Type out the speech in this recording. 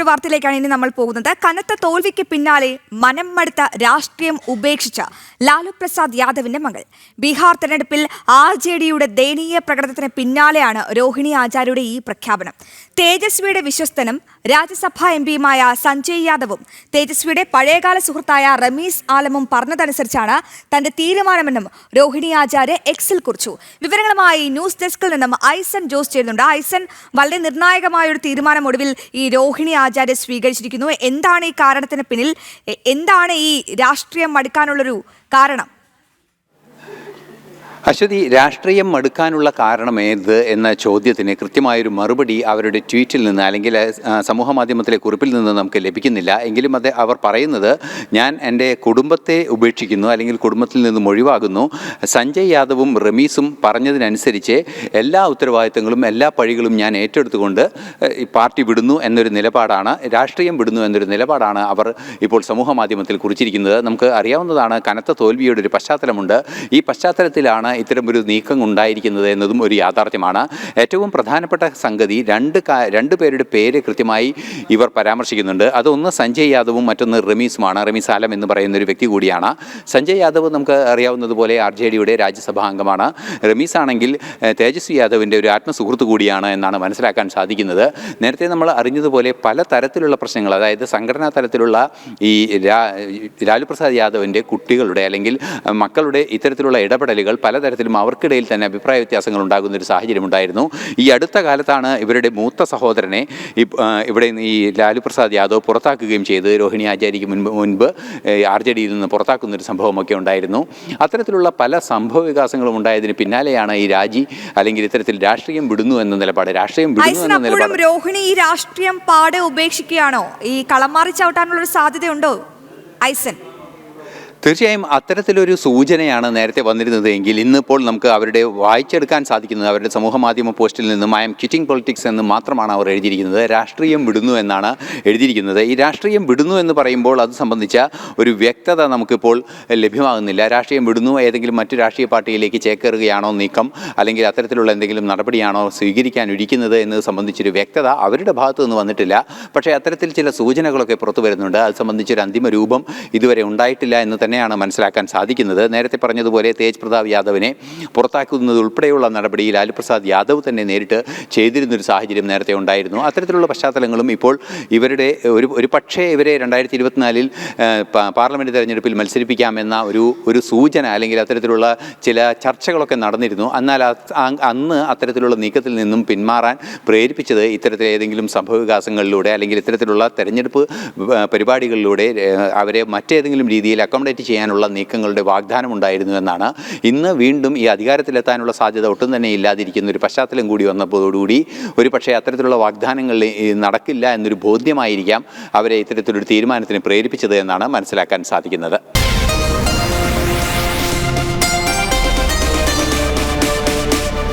മറ്റൊരു വാർത്തയിലേക്കാണ് ഇനി നമ്മൾ പോകുന്നത്. കനത്ത തോൽവിക്ക് പിന്നാലെ മനം മടുത്ത രാഷ്ട്രീയം ഉപേക്ഷിച്ച ലാലു പ്രസാദ് യാദവിന്റെ മകൾ. ബീഹാർ തെരഞ്ഞെടുപ്പിൽ ആർ ജെ ഡിയുടെ ദയനീയ പ്രകടനത്തിന് പിന്നാലെയാണ് രോഹിണി ആചാര്യയുടെ ഈ പ്രഖ്യാപനം. തേജസ്വിയുടെ വിശ്വസ്തനും രാജ്യസഭാ എം പിയുമായ സഞ്ജയ് യാദവും തേജസ്വിയുടെ പഴയകാല സുഹൃത്തായ റമീസ് ആലമും പറഞ്ഞതനുസരിച്ചാണ് തന്റെ തീരുമാനമെന്നും രോഹിണി ആചാര്യ എക്സിൽ കുറിച്ചു. വിവരങ്ങളുമായി ന്യൂസ് ഡെസ്കിൽ നിന്നും ഐസൻ ജോസ് ചെയ്യുന്നുണ്ട് ഐസൻ വളരെ നിർണായകമായ ഒരു തീരുമാനം ഒടുവിൽ ഈ രോഹിണി ആചാര്യ സ്വീകരിച്ചിരിക്കുന്നു. എന്താണ് ഈ കാരണത്തിന് പിന്നിൽ? എന്താണ് ഈ രാഷ്ട്രീയം മടുക്കാനുള്ളൊരു കാരണം? അശ്വതി രാഷ്ട്രീയം മടുക്കാനുള്ള കാരണം ഏത് എന്ന ചോദ്യത്തിന് കൃത്യമായൊരു മറുപടി അവരുടെ ട്വീറ്റിൽ നിന്ന് അല്ലെങ്കിൽ സമൂഹ മാധ്യമത്തിലെ കുറിപ്പിൽ നിന്ന് നമുക്ക് ലഭിക്കുന്നില്ല. എങ്കിലും അത് അവർ പറയുന്നത് ഞാൻ എന്റെ കുടുംബത്തെ ഉപേക്ഷിക്കുന്നു അല്ലെങ്കിൽ കുടുംബത്തിൽ നിന്നും ഒഴിവാകുന്നു. സഞ്ജയ് യാദവും റമീസും പറഞ്ഞതിനനുസരിച്ച് എല്ലാ ഉത്തരവാദിത്തങ്ങളും എല്ലാ പഴികളും ഞാൻ ഏറ്റെടുത്തുകൊണ്ട് പാർട്ടി വിടുന്നു എന്നൊരു നിലപാടാണ് രാഷ്ട്രീയം വിടുന്നു എന്നൊരു നിലപാടാണ് അവർ ഇപ്പോൾ സമൂഹ മാധ്യമത്തിൽ കുറിച്ചിരിക്കുന്നത്. നമുക്ക് അറിയാവുന്നതാണ് കനത്ത തോൽവിയുടെ ഒരു പശ്ചാത്തലമുണ്ട്. ഈ പശ്ചാത്തലത്തിലാണ് ഇത്തരം ഒരു നീക്കം ഉണ്ടായിരിക്കുന്നത് എന്നതും ഒരു യാഥാർത്ഥ്യമാണ്. ഏറ്റവും പ്രധാനപ്പെട്ട സംഗതി രണ്ട് രണ്ട് പേരുടെ പേര് കൃത്യമായി ഇവർ പരാമർശിക്കുന്നുണ്ട്. അതൊന്ന് സഞ്ജയ് യാദവും മറ്റൊന്ന് റമീസുമാണ്. റമീസ് ആലം എന്ന് പറയുന്ന ഒരു വ്യക്തി കൂടിയാണ്. സഞ്ജയ് യാദവ് നമുക്ക് അറിയാവുന്നതുപോലെ ആർ ജെ ഡിയുടെ രാജ്യസഭാ അംഗമാണ്. റമീസ് ആണെങ്കിൽ തേജസ്വി യാദവിന്റെ ഒരു ആത്മസുഹൃത്ത് കൂടിയാണ് എന്നാണ് മനസ്സിലാക്കാൻ സാധിക്കുന്നത്. നേരത്തെ നമ്മൾ അറിഞ്ഞതുപോലെ പല തരത്തിലുള്ള പ്രശ്നങ്ങൾ അതായത് സംഘടനാ തലത്തിലുള്ള ഈ രാ ലാലു പ്രസാദ് യാദവിന്റെ കുട്ടികളുടെ അല്ലെങ്കിൽ മക്കളുടെ ഇത്തരത്തിലുള്ള ഇടപെടലുകൾ പലതരത്തിലും അവർക്കിടയിൽ തന്നെ അഭിപ്രായ വ്യത്യാസങ്ങൾ ഉണ്ടാകുന്ന ഒരു സാഹചര്യം ഉണ്ടായിരുന്നു. ഈ അടുത്ത കാലത്താണ് ഇവരുടെ മൂത്ത സഹോദരനെ ഇവിടെ ഈ ലാലു പ്രസാദ് യാദവ് പുറത്താക്കുകയും ചെയ്ത്. രോഹിണി ആചാര്യയ്ക്ക് മുൻപ് മുൻപ് ആർ ജെ ഡിയിൽ നിന്ന് പുറത്താക്കുന്ന ഒരു സംഭവമൊക്കെ ഉണ്ടായിരുന്നു. അത്തരത്തിലുള്ള പല സംഭവ വികാസങ്ങളും ഉണ്ടായതിന് പിന്നാലെയാണ് ഈ രാജി അല്ലെങ്കിൽ ഇത്തരത്തിൽ രാഷ്ട്രീയം വിടുന്നു എന്ന നിലപാട്. രാഷ്ട്രീയം വിടുന്നു എന്ന നിലപാട്. രോഹിണി ഈ രാഷ്ട്രീയം പാടെ ഉപേക്ഷിക്കുകയാണോ? ഈ കളമാറി ചവിട്ടാനുള്ള ഒരു സാധ്യതയുണ്ടോ? ഐസൻ തീർച്ചയായും അത്തരത്തിലൊരു സൂചനയാണ് നേരത്തെ വന്നിരുന്നത് എങ്കിൽ ഇന്നിപ്പോൾ നമുക്ക് അവരുടെ വായിച്ചെടുക്കാൻ സാധിക്കുന്നത് അവരുടെ സമൂഹ മാധ്യമ പോസ്റ്റിൽ നിന്നും ഐ എം കിറ്റിംഗ് പൊളിറ്റിക്സ് എന്ന് മാത്രമാണ് അവർ എഴുതിയിരിക്കുന്നത്. രാഷ്ട്രീയം വിടുന്നു എന്നാണ് എഴുതിയിരിക്കുന്നത്. ഈ രാഷ്ട്രീയം വിടുന്നു എന്ന് പറയുമ്പോൾ അത് സംബന്ധിച്ച ഒരു വ്യക്തത നമുക്കിപ്പോൾ ലഭ്യമാകുന്നില്ല. രാഷ്ട്രീയം വിടുന്നു ഏതെങ്കിലും മറ്റു രാഷ്ട്രീയ പാർട്ടിയിലേക്ക് ചേക്കേറുകയാണോ നീക്കം അല്ലെങ്കിൽ അത്തരത്തിലുള്ള എന്തെങ്കിലും നടപടിയാണോ സ്വീകരിക്കാൻ ഇരിക്കുന്നത് എന്നത് സംബന്ധിച്ചൊരു വ്യക്തത അവരുടെ ഭാഗത്തു നിന്ന് വന്നിട്ടില്ല. പക്ഷേ അത്തരത്തിൽ ചില സൂചനകളൊക്കെ പുറത്തു വരുന്നുണ്ട്. അത് സംബന്ധിച്ചൊരു അന്തിമ രൂപം ഇതുവരെ ഉണ്ടായിട്ടില്ല എന്ന് തന്നെയാണ് മനസ്സിലാക്കാൻ സാധിക്കുന്നത്. നേരത്തെ പറഞ്ഞതുപോലെ തേജ് പ്രതാപ് യാദവിനെ പുറത്താക്കുന്നത് ഉൾപ്പെടെയുള്ള നടപടി ലാലു പ്രസാദ് യാദവ് തന്നെ നേരിട്ട് ചെയ്തിരുന്നൊരു സാഹചര്യം നേരത്തെ ഉണ്ടായിരുന്നു. അത്തരത്തിലുള്ള പശ്ചാത്തലങ്ങളും ഇപ്പോൾ ഇവരുടെ ഒരു ഒരു പക്ഷേ ഇവരെ രണ്ടായിരത്തി ഇരുപത്തിനാലിൽ പാർലമെന്റ് തെരഞ്ഞെടുപ്പിൽ മത്സരിപ്പിക്കാമെന്ന ഒരു ഒരു സൂചന അല്ലെങ്കിൽ അത്തരത്തിലുള്ള ചില ചർച്ചകളൊക്കെ നടന്നിരുന്നു. എന്നാൽ അന്ന് അത്തരത്തിലുള്ള നീക്കത്തിൽ നിന്നും പിന്മാറാൻ പ്രേരിപ്പിച്ചത് ഇത്തരത്തിൽ ഏതെങ്കിലും സംഭവവികാസങ്ങളിലൂടെ അല്ലെങ്കിൽ ഇത്തരത്തിലുള്ള തെരഞ്ഞെടുപ്പ് പരിപാടികളിലൂടെ അവരെ മറ്റേതെങ്കിലും രീതിയിൽ അക്കോമഡേറ്റ് ചെയ്യാനുള്ള നീക്കങ്ങളുടെ വാഗ്ദാനം ഉണ്ടായിരുന്നു എന്നാണ്. ഇന്ന് വീണ്ടും ഈ അധികാരത്തിലെത്താനുള്ള സാധ്യത ഒട്ടും തന്നെ ഇല്ലാതിരിക്കുന്ന ഒരു പശ്ചാത്തലം കൂടി വന്നതോടുകൂടി ഒരു പക്ഷേ അത്തരത്തിലുള്ള വാഗ്ദാനങ്ങൾ നടക്കില്ല എന്നൊരു ബോധ്യമായിരിക്കാം അവരെ ഇത്തരത്തിലൊരു തീരുമാനത്തിന് പ്രേരിപ്പിച്ചത് എന്നാണ് മനസ്സിലാക്കാൻ സാധിക്കുന്നത്.